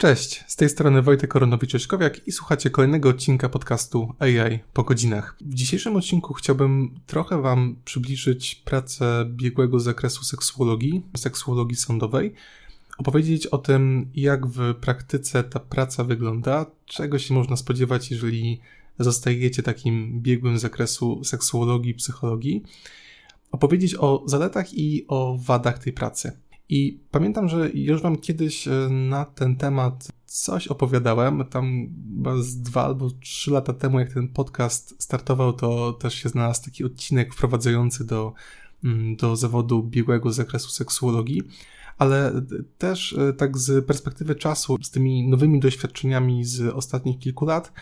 Cześć, z tej strony Wojtek Koronowicz-Ośkowiak i słuchacie kolejnego odcinka podcastu AI po godzinach. W dzisiejszym odcinku chciałbym trochę Wam przybliżyć pracę biegłego zakresu seksuologii, seksuologii sądowej, opowiedzieć o tym, jak w praktyce ta praca wygląda, czego się można spodziewać, jeżeli zostajecie takim biegłym zakresu seksuologii, psychologii, opowiedzieć o zaletach i o wadach tej pracy. I pamiętam, że już Wam kiedyś e, na ten temat coś opowiadałem. Tam chyba z dwa albo trzy lata temu, jak ten podcast startował, to też się znalazł taki odcinek wprowadzający do, mm, do zawodu biegłego z zakresu seksuologii. Ale też e, tak z perspektywy czasu, z tymi nowymi doświadczeniami z ostatnich kilku lat,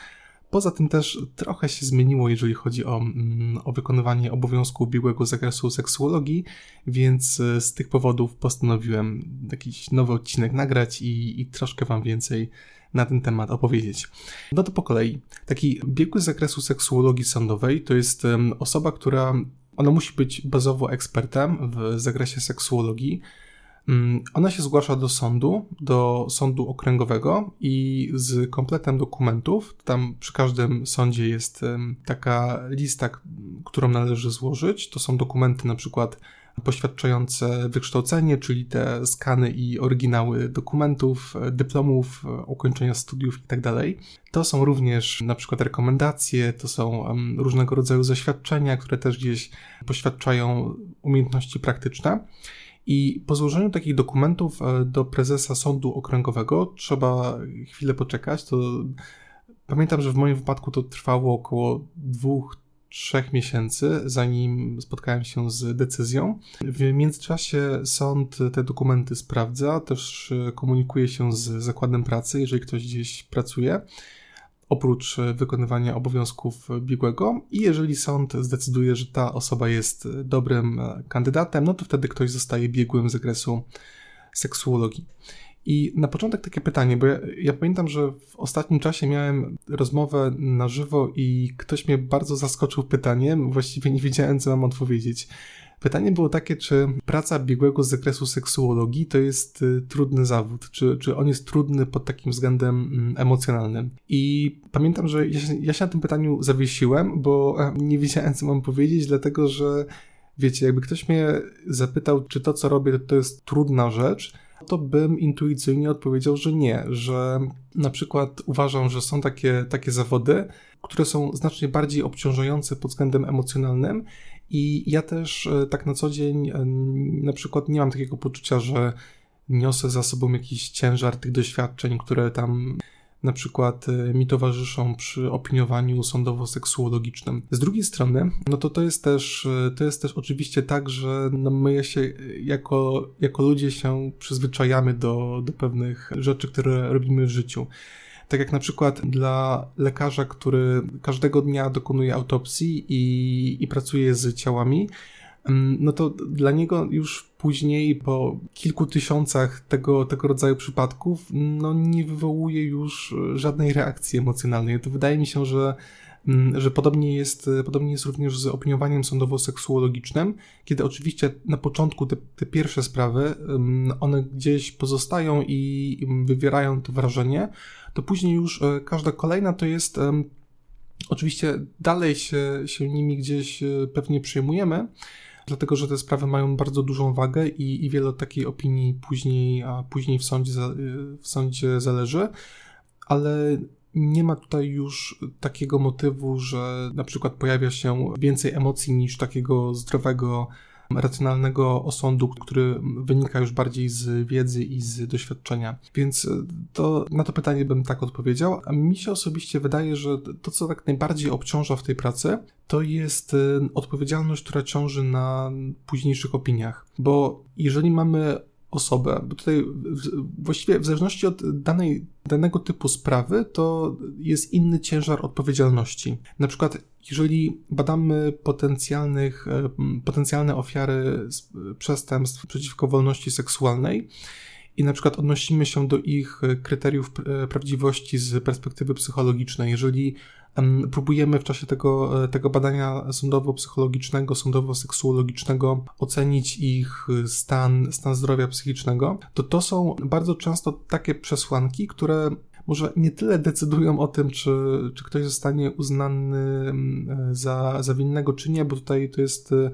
Poza tym też trochę się zmieniło, jeżeli chodzi o, mm, o wykonywanie obowiązku biegłego zakresu seksuologii, więc e, z tych powodów postanowiłem jakiś nowy odcinek nagrać i, i troszkę Wam więcej na ten temat opowiedzieć. No to po kolei. Taki biegły z zakresu seksuologii sądowej to jest osoba, która ona musi być bazowo ekspertem w zakresie seksuologii, ona się zgłasza do sądu, do sądu okręgowego i z kompletem dokumentów. Tam przy każdym sądzie jest taka lista, którą należy złożyć. To są dokumenty na przykład poświadczające wykształcenie, czyli te skany i oryginały dokumentów, dyplomów, ukończenia studiów itd. Tak to są również na przykład rekomendacje, to są różnego rodzaju zaświadczenia, które też gdzieś poświadczają umiejętności praktyczne. I po złożeniu takich dokumentów e, do prezesa sądu okręgowego trzeba chwilę poczekać. To pamiętam, że w moim wypadku to trwało około dwóch, trzech miesięcy, zanim spotkałem się z decyzją. W międzyczasie sąd te dokumenty sprawdza, też e, komunikuje się z zakładem pracy, jeżeli ktoś gdzieś pracuje oprócz e, wykonywania obowiązków biegłego i jeżeli sąd zdecyduje, że ta osoba jest dobrym e, kandydatem, no to wtedy ktoś zostaje biegłym z zakresu seksuologii. I na początek takie pytanie, bo ja, ja, pamiętam, że w ostatnim czasie miałem rozmowę na żywo i ktoś mnie bardzo zaskoczył pytaniem, właściwie nie wiedziałem, co mam odpowiedzieć. Pytanie było takie, czy praca biegłego z zakresu seksuologii to jest y, trudny zawód, czy, czy on jest trudny pod takim względem mm, emocjonalnym. I pamiętam, że ja się, ja się na tym pytaniu zawiesiłem, bo e, nie wiedziałem, co mam powiedzieć, dlatego że wiecie, jakby ktoś mnie zapytał, czy to, co robię, to, jest trudna rzecz, to bym intuicyjnie odpowiedział, że nie, że na przykład uważam, że są takie, takie zawody, które są znacznie bardziej obciążające pod względem emocjonalnym i ja też e, tak na co dzień e, na przykład nie mam takiego poczucia, że niosę za sobą jakiś ciężar tych doświadczeń, które tam na przykład e, mi towarzyszą przy opiniowaniu sądowo-seksuologicznym. Z drugiej strony, no to to jest też, to jest też oczywiście tak, że no my się jako, jako ludzie się przyzwyczajamy do, do pewnych rzeczy, które robimy w życiu. Tak jak na przykład dla lekarza, który każdego dnia dokonuje autopsji i, i pracuje z ciałami, mm, no to dla niego już później, po kilku tysiącach tego, tego rodzaju przypadków, no nie wywołuje już żadnej reakcji emocjonalnej. To wydaje mi się, że Mm, że podobnie jest, podobnie jest również z opiniowaniem sądowo-seksuologicznym, kiedy oczywiście na początku te, te pierwsze sprawy, mm, one gdzieś pozostają i wywierają to wrażenie, to później już e, każda kolejna to jest Oczywiście dalej się, się nimi gdzieś e, pewnie przyjmujemy, dlatego że te sprawy mają bardzo dużą wagę i, i wiele takiej opinii później, a później w sądzie, e, w sądzie zależy, ale nie ma tutaj już takiego motywu, że na przykład pojawia się więcej emocji niż takiego zdrowego, racjonalnego osądu, który wynika już bardziej z wiedzy i z doświadczenia. Więc to na to pytanie bym tak odpowiedział. A mi się osobiście wydaje, że to, co tak najbardziej obciąża w tej pracy, to jest y, odpowiedzialność, która ciąży na późniejszych opiniach. Bo jeżeli mamy osobę, bo tutaj właściwie w zależności od danej, danego typu sprawy, to jest inny ciężar odpowiedzialności. Na przykład, jeżeli badamy potencjalnych, e, potencjalne ofiary przestępstw przeciwko wolności seksualnej, i na przykład odnosimy się do ich kryteriów e, prawdziwości z perspektywy psychologicznej. Jeżeli próbujemy w czasie tego, e, tego badania sądowo-psychologicznego, sądowo-seksuologicznego ocenić ich stan, stan zdrowia psychicznego, to to są bardzo często takie przesłanki, które może nie tyle decydują o tym, czy, czy ktoś zostanie uznany za, za winnego, czy nie, bo tutaj to jest e,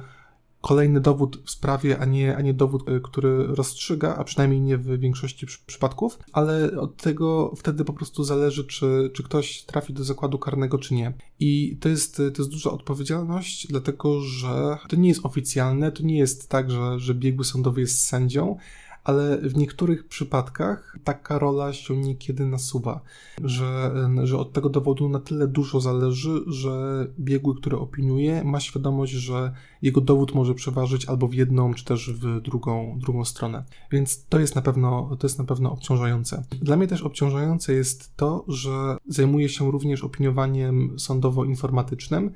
kolejny dowód w sprawie, a nie, a nie dowód, e, który rozstrzyga, a przynajmniej nie w większości przypadków, ale od tego wtedy po prostu zależy, czy, czy ktoś trafi do zakładu karnego, czy nie. I to jest, to jest duża odpowiedzialność, dlatego że to nie jest oficjalne, to nie jest tak, że, że biegły sądowy jest sędzią, ale w niektórych przypadkach taka rola się niekiedy nasuwa, że, że od tego dowodu na tyle dużo zależy, że biegły, który opiniuje, ma świadomość, że jego dowód może przeważyć albo w jedną, czy też w drugą, drugą stronę. Więc to jest na pewno, to jest na pewno obciążające. Dla mnie też obciążające jest to, że zajmuję się również opiniowaniem sądowo-informatycznym,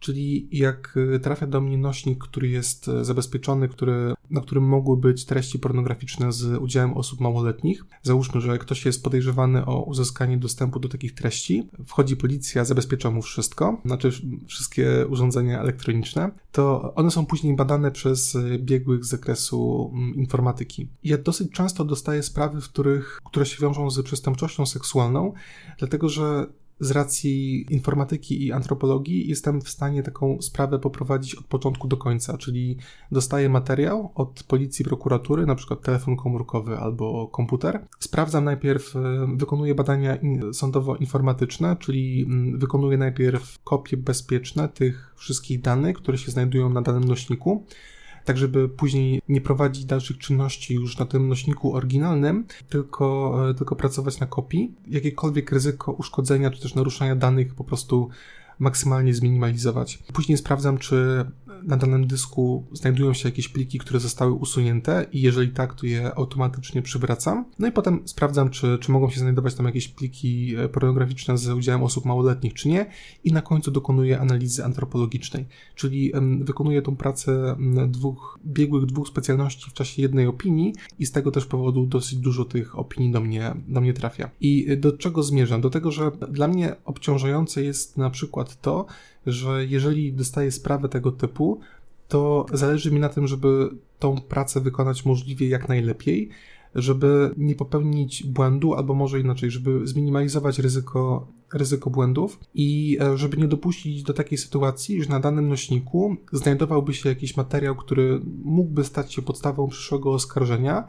Czyli jak y, trafia do mnie nośnik, który jest y, zabezpieczony, który, na którym mogły być treści pornograficzne z udziałem osób małoletnich, załóżmy, że ktoś jest podejrzewany o uzyskanie dostępu do takich treści, wchodzi policja, zabezpiecza mu wszystko, znaczy wszystkie urządzenia elektroniczne, to one są później badane przez y, biegłych z zakresu mm, informatyki. Ja dosyć często dostaję sprawy, w których, które się wiążą z przestępczością seksualną, dlatego że z racji informatyki i antropologii jestem w stanie taką sprawę poprowadzić od początku do końca, czyli dostaję materiał od policji, prokuratury, na przykład telefon komórkowy albo komputer. Sprawdzam najpierw, e, wykonuję badania sądowo-informatyczne, czyli mm, wykonuję najpierw kopie bezpieczne tych wszystkich danych, które się znajdują na danym nośniku tak żeby później nie prowadzić dalszych czynności już na tym nośniku oryginalnym, tylko, e, tylko pracować na kopii. Jakiekolwiek ryzyko uszkodzenia czy też naruszania danych po prostu maksymalnie zminimalizować. Później sprawdzam, czy na danym dysku znajdują się jakieś pliki, które zostały usunięte i jeżeli tak, to je automatycznie przywracam. No i potem sprawdzam, czy, czy mogą się znajdować tam jakieś pliki e, pornograficzne z udziałem osób małoletnich, czy nie i na końcu dokonuję analizy antropologicznej, czyli wykonuję tą pracę dwóch biegłych, dwóch specjalności w czasie jednej opinii i z tego też powodu dosyć dużo tych opinii do mnie, do mnie trafia. I do czego zmierzam? Do tego, że dla mnie obciążające jest na przykład to, że jeżeli dostaję sprawę tego typu, to zależy mi na tym, żeby tą pracę wykonać możliwie jak najlepiej, żeby nie popełnić błędu, albo może inaczej, żeby zminimalizować ryzyko, ryzyko błędów i e, żeby nie dopuścić do takiej sytuacji, że na danym nośniku znajdowałby się jakiś materiał, który mógłby stać się podstawą przyszłego oskarżenia,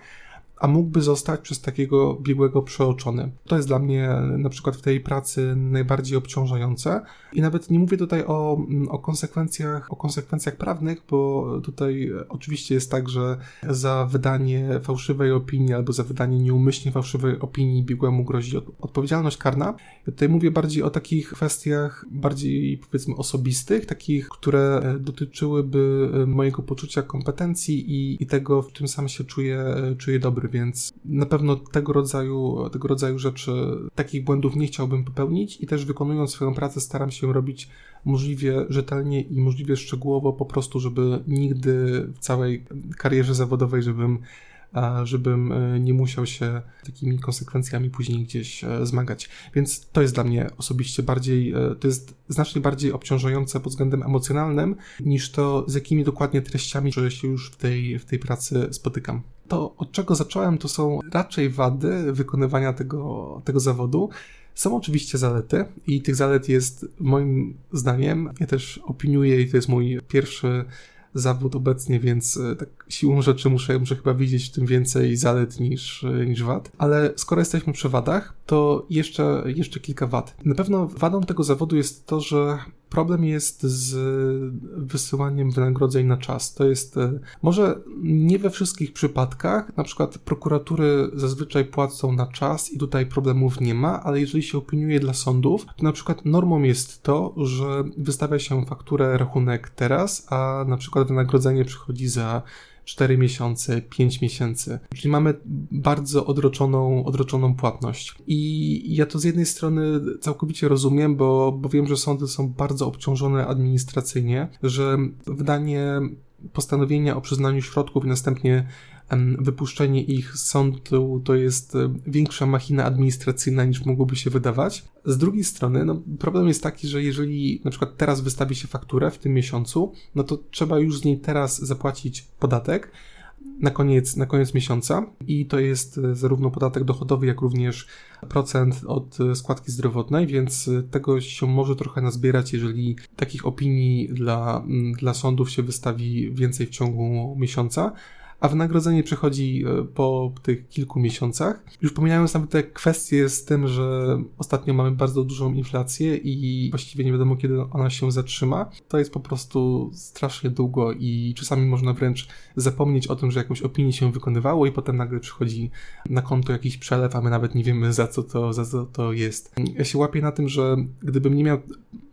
a mógłby zostać przez takiego biegłego przeoczony. To jest dla mnie na przykład w tej pracy najbardziej obciążające i nawet nie mówię tutaj o, mm, o konsekwencjach, o konsekwencjach prawnych, bo tutaj oczywiście jest tak, że za wydanie fałszywej opinii albo za wydanie nieumyślnie fałszywej opinii biegłemu grozi odpowiedzialność karna. Ja tutaj mówię bardziej o takich kwestiach bardziej powiedzmy osobistych, takich, które e, dotyczyłyby e, mojego poczucia kompetencji i, i tego, w czym sam się czuję, e, czuję dobry więc na pewno tego rodzaju, tego rodzaju rzeczy, takich błędów nie chciałbym popełnić i też wykonując swoją pracę staram się robić możliwie rzetelnie i możliwie szczegółowo, po prostu, żeby nigdy w całej karierze zawodowej, żebym żebym e, nie musiał się takimi konsekwencjami później gdzieś e, zmagać. Więc to jest dla mnie osobiście bardziej, e, to jest znacznie bardziej obciążające pod względem emocjonalnym, niż to, z jakimi dokładnie treściami że się już w tej, w tej pracy spotykam. To, od czego zacząłem, to są raczej wady wykonywania tego, tego zawodu. Są oczywiście zalety i tych zalet jest moim zdaniem, ja też opiniuję i to jest mój pierwszy zawód obecnie, więc e, tak siłą rzeczy muszę, muszę chyba widzieć w tym więcej zalet niż, niż wad. Ale skoro jesteśmy przy wadach, to jeszcze, jeszcze kilka wad. Na pewno wadą tego zawodu jest to, że problem jest z wysyłaniem wynagrodzeń na czas. To jest e, może nie we wszystkich przypadkach, na przykład prokuratury zazwyczaj płacą na czas i tutaj problemów nie ma, ale jeżeli się opiniuje dla sądów, to na przykład normą jest to, że wystawia się fakturę, rachunek teraz, a na przykład wynagrodzenie przychodzi za 4 miesiące, 5 miesięcy. Czyli mamy bardzo odroczoną, odroczoną płatność. I ja to z jednej strony całkowicie rozumiem, bo, bo wiem, że sądy są bardzo obciążone administracyjnie, że wydanie postanowienia o przyznaniu środków i następnie wypuszczenie ich z sądu to jest większa machina administracyjna niż mogłoby się wydawać. Z drugiej strony, no, problem jest taki, że jeżeli na przykład teraz wystawi się fakturę w tym miesiącu, no to trzeba już z niej teraz zapłacić podatek, na koniec, na koniec miesiąca i to jest e, zarówno podatek dochodowy, jak również procent od e, składki zdrowotnej, więc e, tego się może trochę nazbierać, jeżeli takich opinii dla, dla sądów się wystawi więcej w ciągu miesiąca a wynagrodzenie przychodzi e, po tych kilku miesiącach. Już pomijając nawet te kwestie z tym, że ostatnio mamy bardzo dużą inflację i właściwie nie wiadomo, kiedy ona się zatrzyma, to jest po prostu strasznie długo i czasami można wręcz zapomnieć o tym, że jakąś opinię się wykonywało i potem nagle przychodzi na konto jakiś przelew, a my nawet nie wiemy za co to, za co to jest. Ja się łapię na tym, że gdybym nie miał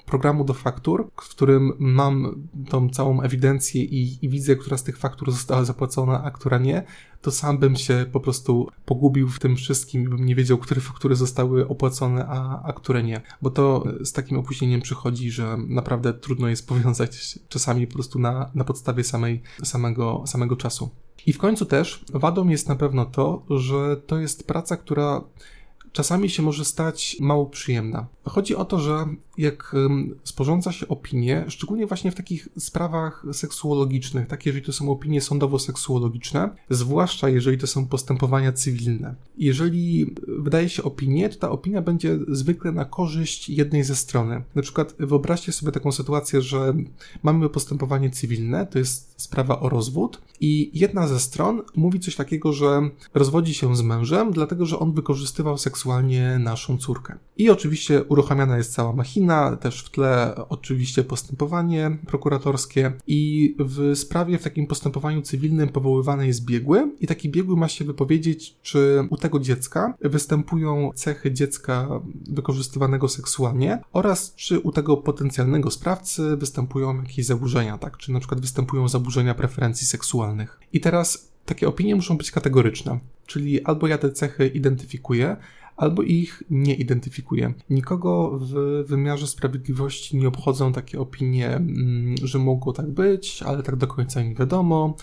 programu do faktur, w którym mam tą całą ewidencję i, i, widzę, która z tych faktur została zapłacona, a która nie, to sam bym się po prostu pogubił w tym wszystkim bym nie wiedział, które faktury zostały opłacone, a, a które nie. Bo to z takim opóźnieniem przychodzi, że naprawdę trudno jest powiązać czasami po prostu na, na podstawie samej, samego, samego czasu. I w końcu też wadą jest na pewno to, że to jest praca, która czasami się może stać mało przyjemna. Chodzi o to, że jak sporządza się opinie, szczególnie właśnie w takich sprawach seksuologicznych, takie jeżeli to są opinie sądowo-seksuologiczne, zwłaszcza jeżeli to są postępowania cywilne. Jeżeli wydaje się opinię, to ta opinia będzie zwykle na korzyść jednej ze strony. Na przykład wyobraźcie sobie taką sytuację, że mamy postępowanie cywilne, to jest sprawa o rozwód i jedna ze stron mówi coś takiego, że rozwodzi się z mężem, dlatego że on wykorzystywał seksualnie naszą córkę. I oczywiście uruchamiana jest cała machina, też w tle oczywiście postępowanie prokuratorskie i w sprawie, w takim postępowaniu cywilnym powoływany jest biegły i taki biegły ma się wypowiedzieć, czy u tego dziecka występują cechy dziecka wykorzystywanego seksualnie oraz czy u tego potencjalnego sprawcy występują jakieś zaburzenia, tak? Czy na przykład występują zaburzenia preferencji seksualnych. I teraz takie opinie muszą być kategoryczne, czyli albo ja te cechy identyfikuję, albo ich nie identyfikuje. Nikogo w wymiarze sprawiedliwości nie obchodzą takie opinie, mm, że mogło tak być, ale tak do końca nie wiadomo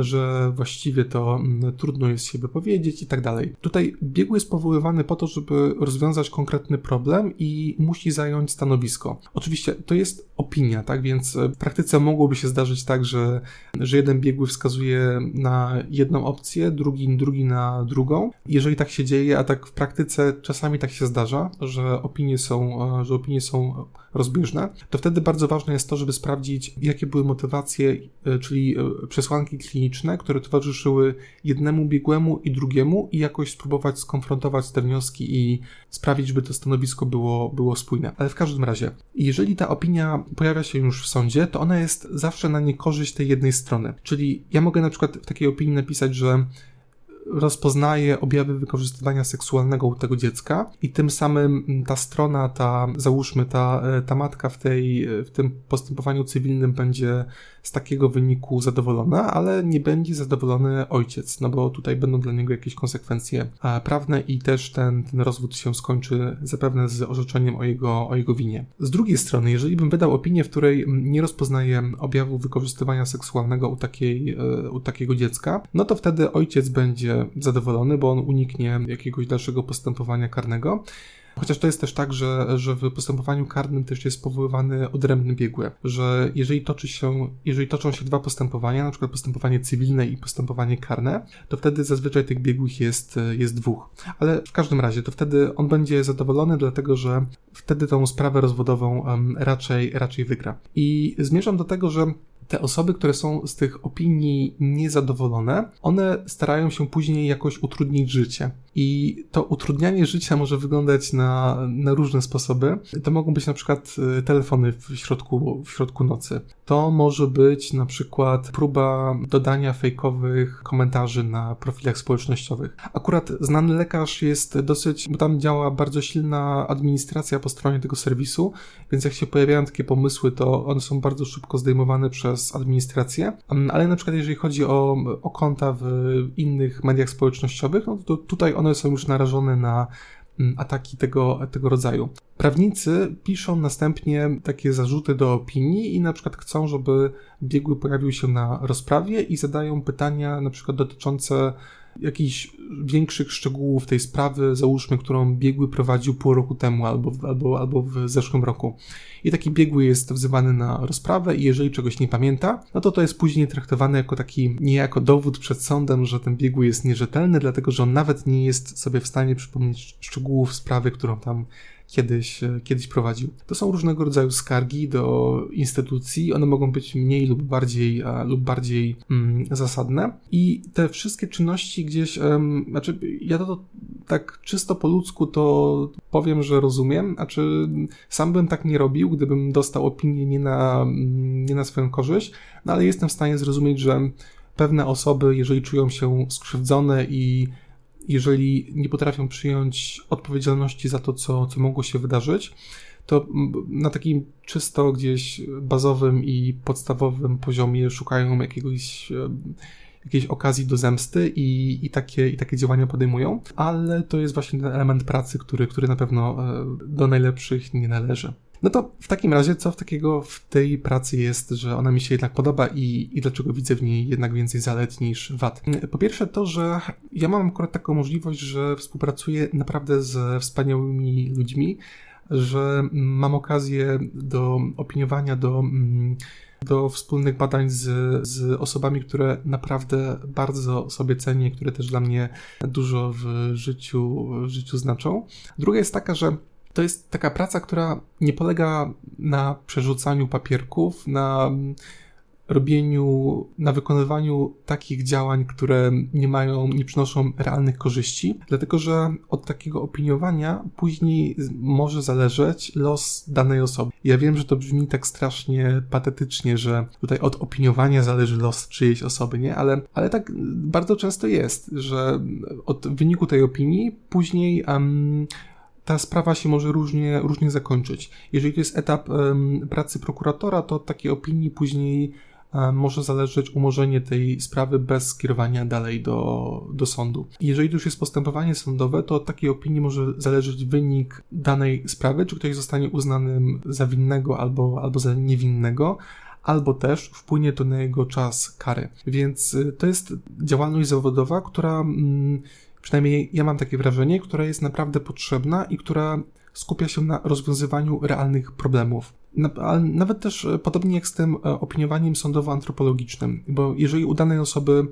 że właściwie to mm, trudno jest się wypowiedzieć i tak dalej. Tutaj biegły jest powoływany po to, żeby rozwiązać konkretny problem i musi zająć stanowisko. Oczywiście to jest opinia, tak więc w praktyce mogłoby się zdarzyć tak, że, że jeden biegły wskazuje na jedną opcję, drugi, drugi na drugą. Jeżeli tak się dzieje, a tak w praktyce czasami tak się zdarza, że opinie są, że opinie są rozbieżne, to wtedy bardzo ważne jest to, żeby sprawdzić, jakie były motywacje, e, czyli e, przesłanki kliniczne, które towarzyszyły jednemu biegłemu i drugiemu i jakoś spróbować skonfrontować te wnioski i sprawić, by to stanowisko było, było spójne. Ale w każdym razie, jeżeli ta opinia pojawia się już w sądzie, to ona jest zawsze na niekorzyść tej jednej strony. Czyli ja mogę na przykład w takiej opinii napisać, że rozpoznaje objawy wykorzystywania seksualnego u tego dziecka i tym samym ta strona, ta, załóżmy, ta, ta matka w, tej, w tym postępowaniu cywilnym będzie z takiego wyniku zadowolona, ale nie będzie zadowolony ojciec, no bo tutaj będą dla niego jakieś konsekwencje prawne i też ten, ten rozwód się skończy zapewne z orzeczeniem o jego, o jego winie. Z drugiej strony, jeżeli bym wydał opinię, w której nie rozpoznaje objawu wykorzystywania seksualnego u, takiej, e, u takiego dziecka, no to wtedy ojciec będzie zadowolony, bo on uniknie jakiegoś dalszego postępowania karnego. Chociaż to jest też tak, że, że w postępowaniu karnym też jest powoływany odrębny biegły, że jeżeli toczy się, jeżeli toczą się dwa postępowania, na przykład postępowanie cywilne i postępowanie karne, to wtedy zazwyczaj tych biegłych jest, jest dwóch. Ale w każdym razie, to wtedy on będzie zadowolony, dlatego że wtedy tą sprawę rozwodową raczej, raczej wygra. I zmierzam do tego, że te osoby, które są z tych opinii niezadowolone, one starają się później jakoś utrudnić życie. I to utrudnianie życia może wyglądać na, na różne sposoby. To mogą być na przykład y, telefony w środku, w środku nocy. To może być na przykład próba dodania fejkowych komentarzy na profilach społecznościowych. Akurat znany lekarz jest dosyć, bo tam działa bardzo silna administracja po stronie tego serwisu, więc jak się pojawiają takie pomysły, to one są bardzo szybko zdejmowane przez administrację. Ale na przykład jeżeli chodzi o, o konta w innych mediach społecznościowych, no to tutaj one są już narażone na mm, ataki tego, tego rodzaju. Prawnicy piszą następnie takie zarzuty do opinii i na przykład chcą, żeby biegły pojawił się na rozprawie i zadają pytania na przykład dotyczące jakichś większych szczegółów tej sprawy, załóżmy, którą biegły prowadził pół roku temu albo, albo, albo w zeszłym roku. I taki biegły jest wzywany na rozprawę i jeżeli czegoś nie pamięta, no to to jest później traktowane jako taki niejako dowód przed sądem, że ten biegły jest nierzetelny, dlatego że on nawet nie jest sobie w stanie przypomnieć szczegółów sprawy, którą tam kiedyś, e, kiedyś prowadził. To są różnego rodzaju skargi do instytucji, one mogą być mniej lub bardziej, lub bardziej mm, zasadne. I te wszystkie czynności gdzieś, um, znaczy ja to tak czysto po ludzku to powiem, że rozumiem, znaczy sam bym tak nie robił, gdybym dostał opinię nie na, mm, nie na swoją korzyść, no ale jestem w stanie zrozumieć, że pewne osoby, jeżeli czują się skrzywdzone i jeżeli nie potrafią przyjąć odpowiedzialności za to, co, co mogło się wydarzyć, to na takim czysto gdzieś bazowym i podstawowym poziomie szukają jakiegoś jakiejś okazji do zemsty i, i, takie, i takie działania podejmują, ale to jest właśnie ten element pracy, który, który na pewno e, do najlepszych nie należy. No to w takim razie, co w takiego w tej pracy jest, że ona mi się jednak podoba i, i dlaczego widzę w niej jednak więcej zalet niż wad? Po pierwsze to, że ja mam akurat taką możliwość, że współpracuję naprawdę ze wspaniałymi ludźmi, że mam okazję do opiniowania, do mm, do wspólnych badań z, z osobami, które naprawdę bardzo sobie cenię, które też dla mnie dużo w życiu, w życiu znaczą. Druga jest taka, że to jest taka praca, która nie polega na przerzucaniu papierków, na robieniu, na wykonywaniu takich działań, które nie mają, nie przynoszą realnych korzyści, dlatego że od takiego opiniowania później może zależeć los danej osoby. Ja wiem, że to brzmi tak strasznie patetycznie, że tutaj od opiniowania zależy los czyjejś osoby, nie? Ale, ale tak bardzo często jest, że od wyniku tej opinii później um, ta sprawa się może różnie, różnie zakończyć. Jeżeli to jest etap pracy prokuratora, to od takiej opinii później może zależeć umorzenie tej sprawy bez skierowania dalej do, do sądu. Jeżeli to już jest postępowanie sądowe, to od takiej opinii może zależeć wynik danej sprawy, czy ktoś zostanie uznanym za winnego albo, albo za niewinnego, albo też wpłynie to na jego czas kary. Więc y, to jest działalność zawodowa, która. Przynajmniej ja mam takie wrażenie, która jest naprawdę potrzebna i która skupia się na rozwiązywaniu realnych problemów. nawet też e, podobnie jak z tym e, opiniowaniem sądowo-antropologicznym, bo jeżeli u danej osoby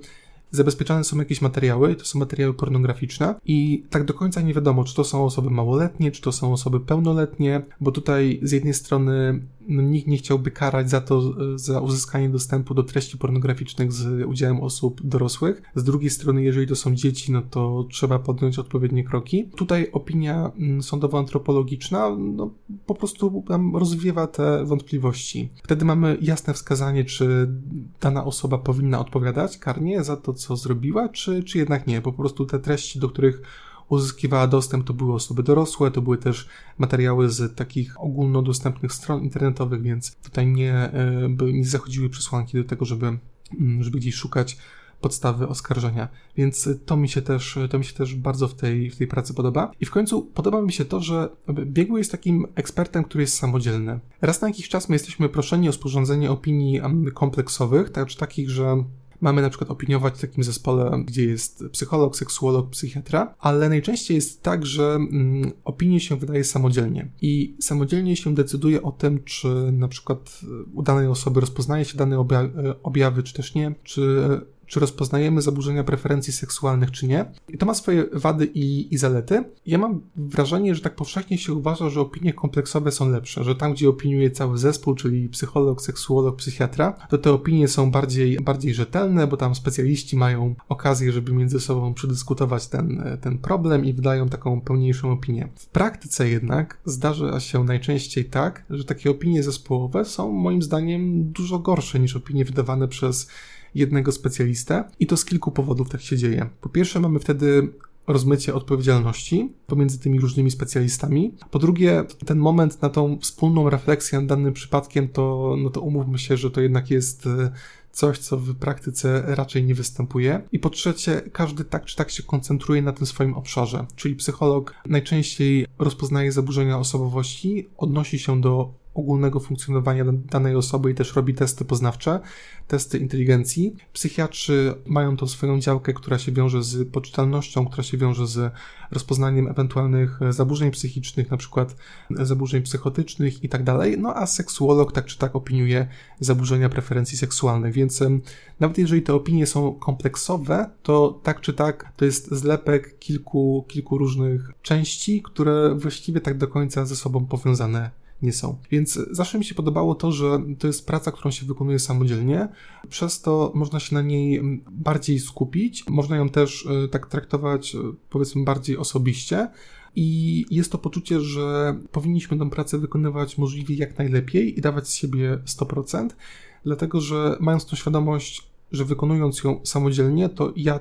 zabezpieczane są jakieś materiały, to są materiały pornograficzne i tak do końca nie wiadomo, czy to są osoby małoletnie, czy to są osoby pełnoletnie, bo tutaj z jednej strony nikt nie chciałby karać za to, za uzyskanie dostępu do treści pornograficznych z udziałem osób dorosłych. Z drugiej strony, jeżeli to są dzieci, no to trzeba podjąć odpowiednie kroki. Tutaj opinia mm, sądowo-antropologiczna no, po prostu tam rozwiewa te wątpliwości. Wtedy mamy jasne wskazanie, czy dana osoba powinna odpowiadać karnie za to, co zrobiła, czy, czy jednak nie. Po prostu te treści, do których uzyskiwała dostęp, to były osoby dorosłe, to były też materiały z takich ogólnodostępnych stron internetowych, więc tutaj nie, e, nie zachodziły przesłanki do tego, żeby, mm, żeby gdzieś szukać podstawy oskarżenia. Więc to mi się też, to mi się też bardzo w tej, w tej pracy podoba. I w końcu podoba mi się to, że biegły jest takim ekspertem, który jest samodzielny. Raz na jakiś czas my jesteśmy proszeni o sporządzenie opinii kompleksowych, tak, takich, że mamy na przykład opiniować w takim zespole, gdzie jest psycholog, seksuolog, psychiatra, ale najczęściej jest tak, że mm, opinię się wydaje samodzielnie. I samodzielnie się decyduje o tym, czy na przykład u danej osoby rozpoznaje się dane objawy, czy też nie, czy czy rozpoznajemy zaburzenia preferencji seksualnych, czy nie. I to ma swoje wady i, i zalety. Ja mam wrażenie, że tak powszechnie się uważa, że opinie kompleksowe są lepsze, że tam, gdzie opiniuje cały zespół, czyli psycholog, seksuolog, psychiatra, to te opinie są bardziej, bardziej rzetelne, bo tam specjaliści mają okazję, żeby między sobą przedyskutować ten, ten problem i wydają taką pełniejszą opinię. W praktyce jednak zdarza się najczęściej tak, że takie opinie zespołowe są moim zdaniem dużo gorsze niż opinie wydawane przez jednego specjalistę i to z kilku powodów tak się dzieje. Po pierwsze, mamy wtedy rozmycie odpowiedzialności pomiędzy tymi różnymi specjalistami. Po drugie, ten moment na tą wspólną refleksję nad danym przypadkiem, to, no to umówmy się, że to jednak jest e, coś, co w praktyce raczej nie występuje. I po trzecie, każdy tak czy tak się koncentruje na tym swoim obszarze, czyli psycholog najczęściej rozpoznaje zaburzenia osobowości, odnosi się do ogólnego funkcjonowania danej osoby i też robi testy poznawcze, testy inteligencji. Psychiatrzy mają tą swoją działkę, która się wiąże z poczytalnością, która się wiąże z rozpoznaniem ewentualnych zaburzeń psychicznych, na przykład zaburzeń psychotycznych i tak dalej. No a seksuolog tak czy tak opiniuje zaburzenia preferencji seksualnych, więc nawet jeżeli te opinie są kompleksowe, to tak czy tak to jest zlepek kilku, kilku różnych części, które właściwie tak do końca ze sobą powiązane nie są. Więc zawsze mi się podobało to, że to jest praca, którą się wykonuje samodzielnie, przez to można się na niej bardziej skupić, można ją też e, tak traktować, e, powiedzmy, bardziej osobiście. I jest to poczucie, że powinniśmy tę pracę wykonywać możliwie jak najlepiej i dawać z siebie 100%, dlatego że mając tą świadomość, że wykonując ją samodzielnie, to ja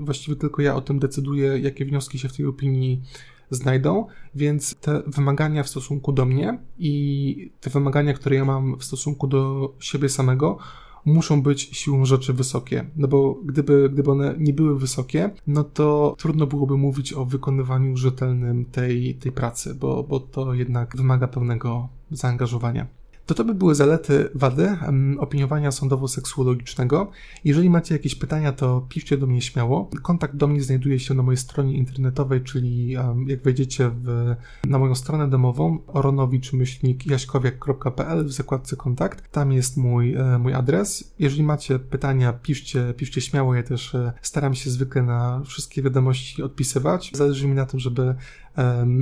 właściwie tylko ja o tym decyduję, jakie wnioski się w tej opinii znajdą, więc te wymagania w stosunku do mnie i te wymagania, które ja mam w stosunku do siebie samego, muszą być siłą rzeczy wysokie. No bo gdyby, gdyby one nie były wysokie, no to trudno byłoby mówić o wykonywaniu rzetelnym tej, tej pracy, bo, bo to jednak wymaga pełnego zaangażowania. To to by były zalety, wady opiniowania sądowo-seksuologicznego. Jeżeli macie jakieś pytania, to piszcie do mnie śmiało. Kontakt do mnie znajduje się na mojej stronie internetowej, czyli jak wejdziecie w, na moją stronę domową oronowicz-jaśkowiak.pl w zakładce kontakt, tam jest mój, e, mój adres. Jeżeli macie pytania, piszcie, piszcie śmiało. Ja też e, staram się zwykle na wszystkie wiadomości odpisywać. Zależy mi na tym, żeby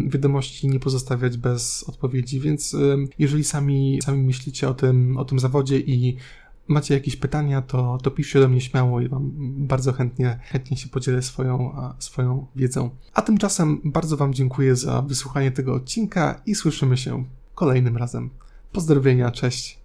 wiadomości nie pozostawiać bez odpowiedzi, więc jeżeli sami, sami myślicie o tym, o tym zawodzie i macie jakieś pytania, to, to piszcie do mnie śmiało i Wam bardzo chętnie, chętnie się podzielę swoją, swoją wiedzą. A tymczasem bardzo Wam dziękuję za wysłuchanie tego odcinka i słyszymy się kolejnym razem. Pozdrowienia, cześć.